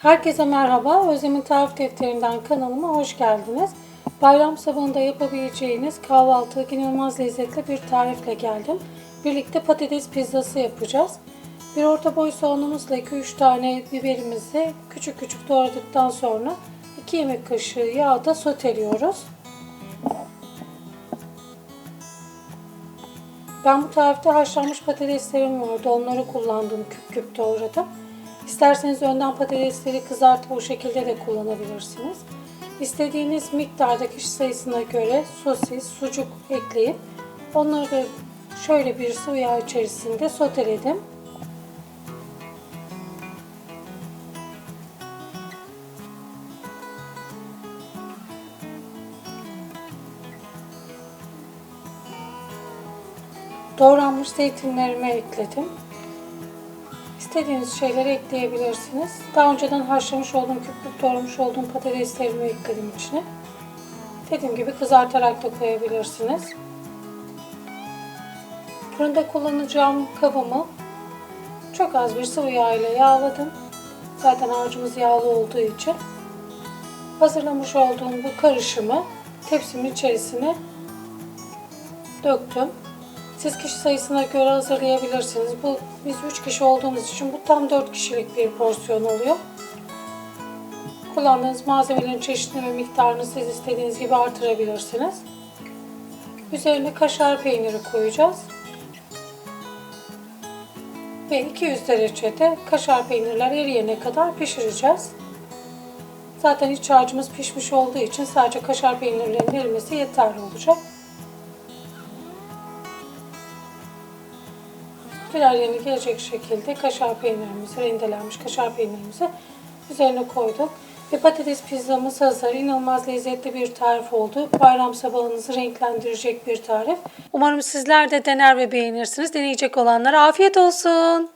Herkese merhaba. Özlem'in Tarif Defterinden kanalıma hoş geldiniz. Bayram sabahında yapabileceğiniz kahvaltı inanılmaz lezzetli bir tarifle geldim. Birlikte patates pizzası yapacağız. Bir orta boy soğanımızla 2-3 tane biberimizi küçük küçük doğradıktan sonra 2 yemek kaşığı yağda soteliyoruz. Ben bu tarifte haşlanmış patateslerim vardı. Onları kullandım. Küp küp doğradım. İsterseniz önden patatesleri kızartıp o şekilde de kullanabilirsiniz. İstediğiniz miktarda kişi sayısına göre sosis, sucuk ekleyip onları da şöyle bir sıvı yağ içerisinde soteledim. Doğranmış zeytinlerimi ekledim. İstediğiniz şeyleri ekleyebilirsiniz. Daha önceden haşlamış olduğum, küp küp doğramış olduğum patateslerimi ekledim içine. Dediğim gibi kızartarak da koyabilirsiniz. Fırında kullanacağım kabımı çok az bir sıvı yağ ile yağladım. Zaten harcımız yağlı olduğu için. Hazırlamış olduğum bu karışımı tepsimin içerisine döktüm. Siz kişi sayısına göre hazırlayabilirsiniz. Bu biz 3 kişi olduğumuz için bu tam 4 kişilik bir porsiyon oluyor. Kullandığınız malzemelerin çeşitini ve miktarını siz istediğiniz gibi artırabilirsiniz. Üzerine kaşar peyniri koyacağız. Ve 200 derecede kaşar peynirler eriyene kadar pişireceğiz. Zaten iç harcımız pişmiş olduğu için sadece kaşar peynirlerin erimesi yeterli olacak. Birer yerine gelecek şekilde kaşar peynirimizi, rendelenmiş kaşar peynirimizi üzerine koyduk. Ve patates pizzamız hazır. İnanılmaz lezzetli bir tarif oldu. Bayram sabahınızı renklendirecek bir tarif. Umarım sizler de dener ve beğenirsiniz. Deneyecek olanlara afiyet olsun.